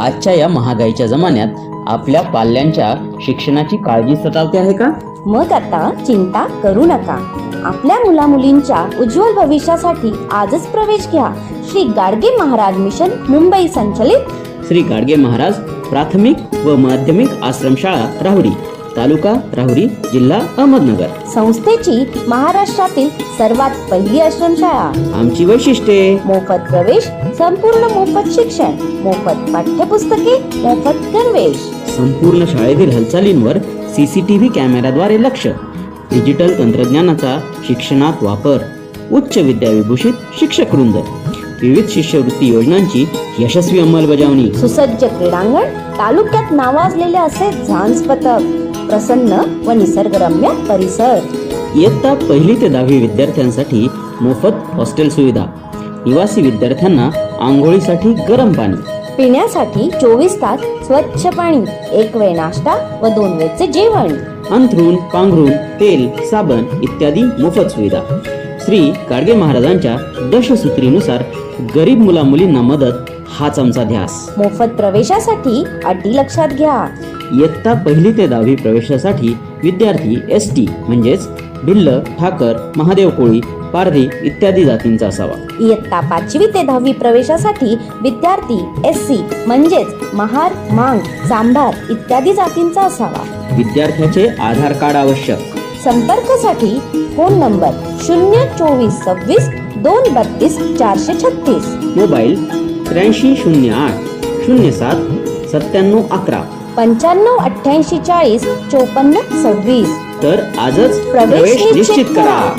आजच्या या महागाईच्या जमान्यात आपल्या पाल्यांच्या शिक्षणाची काळजी सतावते आहे का? मग आता चिंता करू नका. आपल्या मुला मुलींच्या उज्ज्वल भविष्यासाठी आजच प्रवेश घ्या. श्री गाडगे महाराज मिशन मुंबई संचलित. श्री गाडगे महाराज प्राथमिक व माध्यमिक आश्रमशाळा राहुरी तालुका राहुरी जिल्हा अहमदनगर. संस्थेची महाराष्ट्रातील सर्वात पहिली आश्रमशाळा आमची वैशिष्ट्ये? मोफत प्रवेश संपूर्ण मोफत शिक्षण मोफत पाठ्यपुस्तके मोफत गणवेश. संपूर्ण शाळेतील हालचालींवर सीसीटीव्ही कॅमेऱ्याद्वारे लक्ष. डिजिटल तंत्रज्ञानाचा शिक्षणात वापर. उच्च विद्याविभूषित शिक्षक वृंद विविध शिष्यवृत्ती योजनांची यशस्वी अंमलबजावणी. सुसज्ज क्रीडांगण तालुक्यात नावाजलेले असे झांज पथक. प्रसन्न व निसर्गरम्य परिसर. इयत्ता पहिली ते दहावी विद्यार्थ्यांसाठी मोफत हॉस्टेल सुविधा. निवासी विद्यार्थ्यांना आंघोळीसाठी गरम पाणी. पिण्यासाठी चोवीस तास स्वच्छ पाणी एक वेळ नाश्ता व दोन वेळचे जेवण. अंथरूण पांघरूण तेल साबण इत्यादी मोफत सुविधा. श्री गाडगे महाराजांच्या दशसूत्रीनुसार गरीब मुला मुलींना मदत हाच आमचा ध्यास. मोफत प्रवेशासाठी अटी लक्षात घ्या. इयत्ता पहिली ते दहावी प्रवेशासाठी विद्यार्थी एस टी म्हणजेच भिल्ल ठाकर महादेव कोळी पारधी इत्यादी जातींचा असावा. इयत्ता पाचवी ते दहावी प्रवेशासाठी विद्यार्थी एस सी म्हणजेच महार मांग चांभार इत्यादी जातींचा असावा. विद्यार्थ्याचे आधार कार्ड आवश्यक. संपर्कासाठी फोन नंबर शून्य चोवीस सव्वीस दोन बत्तीस चारशे छत्तीस. मोबाईल त्र्याऐंशी शून्य आठ शून्य सात सत्त्याण्णव अकरा. पंच्याण्णव अठ्ठ्याऐंशी चाळीस चोपन्न सव्वीस. तर आजच प्रवेश निश्चित. करा.